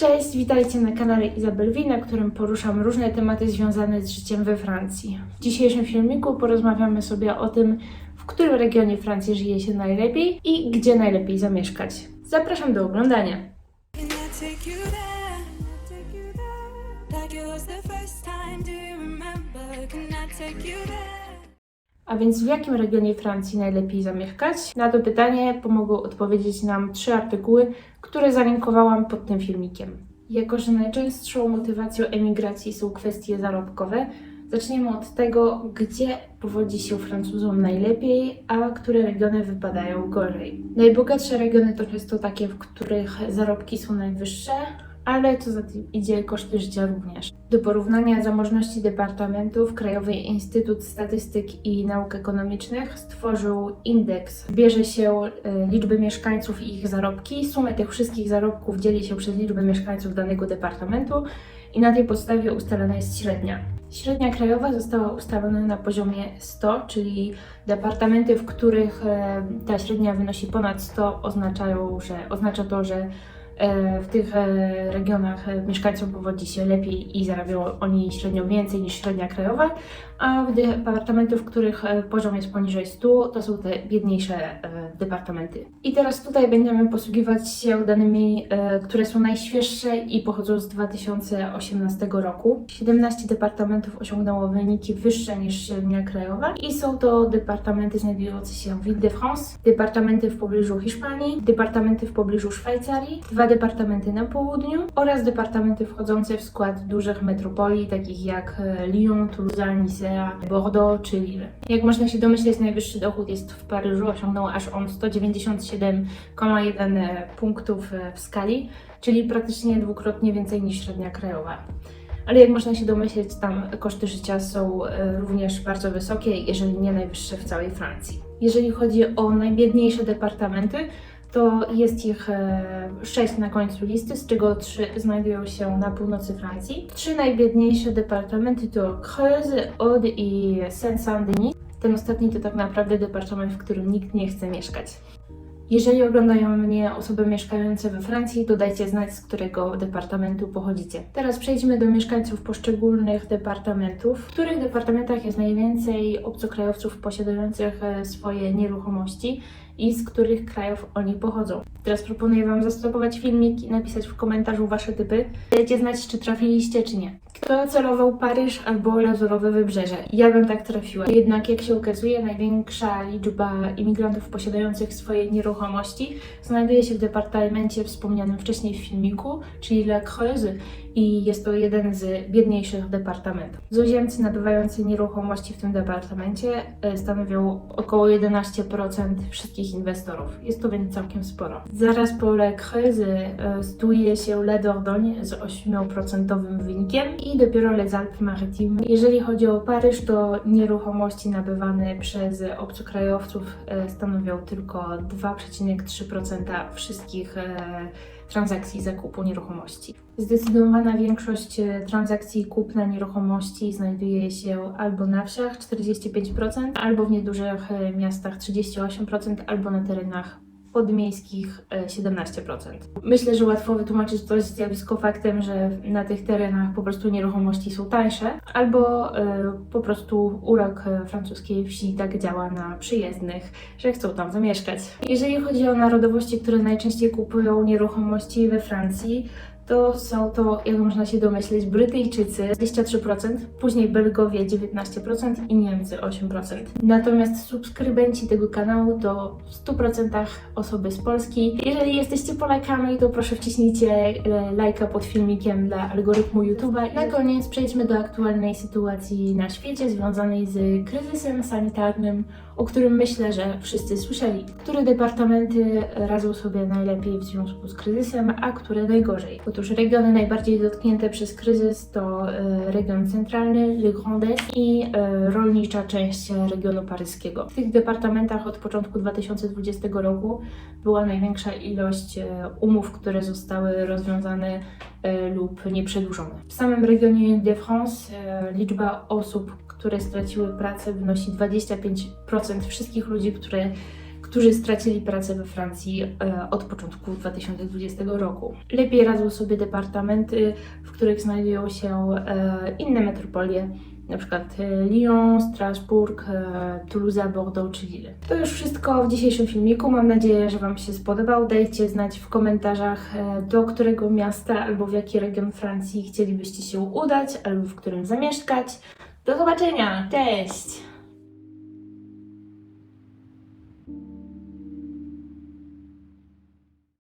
Cześć, witajcie na kanale Izabel na którym poruszam różne tematy związane z życiem we Francji. W dzisiejszym filmiku porozmawiamy sobie o tym, w którym regionie Francji żyje się najlepiej i gdzie najlepiej zamieszkać. Zapraszam do oglądania. Can I take you there? A więc w jakim regionie Francji najlepiej zamieszkać? Na to pytanie pomogą odpowiedzieć nam trzy artykuły, które zalinkowałam pod tym filmikiem. Jako, że najczęstszą motywacją emigracji są kwestie zarobkowe, zaczniemy od tego, gdzie powodzi się Francuzom najlepiej, a które regiony wypadają gorzej. Najbogatsze regiony to często takie, w których zarobki są najwyższe, ale co za tym idzie, koszty życia również. Do porównania zamożności departamentów Krajowy Instytut Statystyk i Nauk Ekonomicznych stworzył indeks. Bierze się e, liczby mieszkańców i ich zarobki. Sumę tych wszystkich zarobków dzieli się przez liczbę mieszkańców danego departamentu i na tej podstawie ustalana jest średnia. Średnia krajowa została ustalona na poziomie 100, czyli departamenty, w których e, ta średnia wynosi ponad 100, oznaczają, że oznacza to, że w tych e, regionach e, mieszkańcom powodzi się lepiej i zarabiają oni średnio więcej niż średnia krajowa, a w departamentów, w których e, poziom jest poniżej 100, to są te biedniejsze e, departamenty. I teraz tutaj będziemy posługiwać się danymi, e, które są najświeższe i pochodzą z 2018 roku. 17 departamentów osiągnęło wyniki wyższe niż średnia krajowa i są to departamenty znajdujące się w Ile-de-France, departamenty w pobliżu Hiszpanii, departamenty w pobliżu Szwajcarii, dwa departamenty na południu oraz departamenty wchodzące w skład dużych metropolii takich jak e, Lyon, Toulouse, Nicea, Bordeaux czy Lille. Jak można się domyśleć, najwyższy dochód jest w Paryżu, osiągnął aż on 197,1 punktów e, w skali, czyli praktycznie dwukrotnie więcej niż średnia krajowa. Ale jak można się domyśleć, tam koszty życia są e, również bardzo wysokie, jeżeli nie najwyższe w całej Francji. Jeżeli chodzi o najbiedniejsze departamenty, to jest ich e, sześć na końcu listy, z czego trzy znajdują się na północy Francji. Trzy najbiedniejsze departamenty to Creuse, Aude i Seine-Saint-Denis. Ten ostatni to tak naprawdę departament, w którym nikt nie chce mieszkać. Jeżeli oglądają mnie osoby mieszkające we Francji, to dajcie znać, z którego departamentu pochodzicie. Teraz przejdźmy do mieszkańców poszczególnych departamentów. W których departamentach jest najwięcej obcokrajowców posiadających e, swoje nieruchomości i z których krajów oni pochodzą. Teraz proponuję Wam zastopować filmik i napisać w komentarzu Wasze typy. Dajcie znać, czy trafiliście, czy nie. Kto celował Paryż albo Lazurowe Wybrzeże? Ja bym tak trafiła. Jednak jak się okazuje, największa liczba imigrantów posiadających swoje nieruchomości znajduje się w departamencie wspomnianym wcześniej w filmiku, czyli La Creuse i jest to jeden z biedniejszych departamentów. Cudzoziemcy nabywający nieruchomości w tym departamencie e, stanowią około 11% wszystkich inwestorów. Jest to więc całkiem sporo. Zaraz po La Creuse e, stuje się Le Dordogne z 8% wynikiem i dopiero Les Alpes Maritimes. Jeżeli chodzi o Paryż, to nieruchomości nabywane przez obcokrajowców e, stanowią tylko 2,3% wszystkich e, transakcji zakupu nieruchomości. Zdecydowana większość e, transakcji kupna nieruchomości znajduje się albo na wsiach 45%, albo w niedużych e, miastach 38%, albo na terenach podmiejskich e, 17%. Myślę, że łatwo wytłumaczyć to zjawisko faktem, że na tych terenach po prostu nieruchomości są tańsze, albo e, po prostu urok e, francuskiej wsi tak działa na przyjezdnych, że chcą tam zamieszkać. Jeżeli chodzi o narodowości, które najczęściej kupują nieruchomości we Francji, to są to, jak można się domyśleć, Brytyjczycy 23%, później Belgowie 19% i Niemcy 8%. Natomiast subskrybenci tego kanału to w 100% osoby z Polski. Jeżeli jesteście Polakami, to proszę wciśnijcie e, lajka pod filmikiem dla algorytmu YouTube'a. Na koniec przejdźmy do aktualnej sytuacji na świecie związanej z kryzysem sanitarnym, o którym myślę, że wszyscy słyszeli. Które departamenty radzą sobie najlepiej w związku z kryzysem, a które najgorzej? Otóż regiony najbardziej dotknięte przez kryzys to e, region centralny, Le Grand Est i e, rolnicza część regionu paryskiego. W tych departamentach od początku 2020 roku była największa ilość e, umów, które zostały rozwiązane lub nieprzedłużone. W samym regionie Ile-de-France liczba osób, które straciły pracę wynosi 25% wszystkich ludzi, które którzy stracili pracę we Francji e, od początku 2020 roku. Lepiej radzą sobie departamenty, w których znajdują się e, inne metropolie, przykład e, Lyon, Strasbourg, e, Toulouse, Bordeaux czy Lille. To już wszystko w dzisiejszym filmiku. Mam nadzieję, że Wam się spodobał. Dajcie znać w komentarzach, do którego miasta albo w jaki region Francji chcielibyście się udać, albo w którym zamieszkać. Do zobaczenia! Cześć!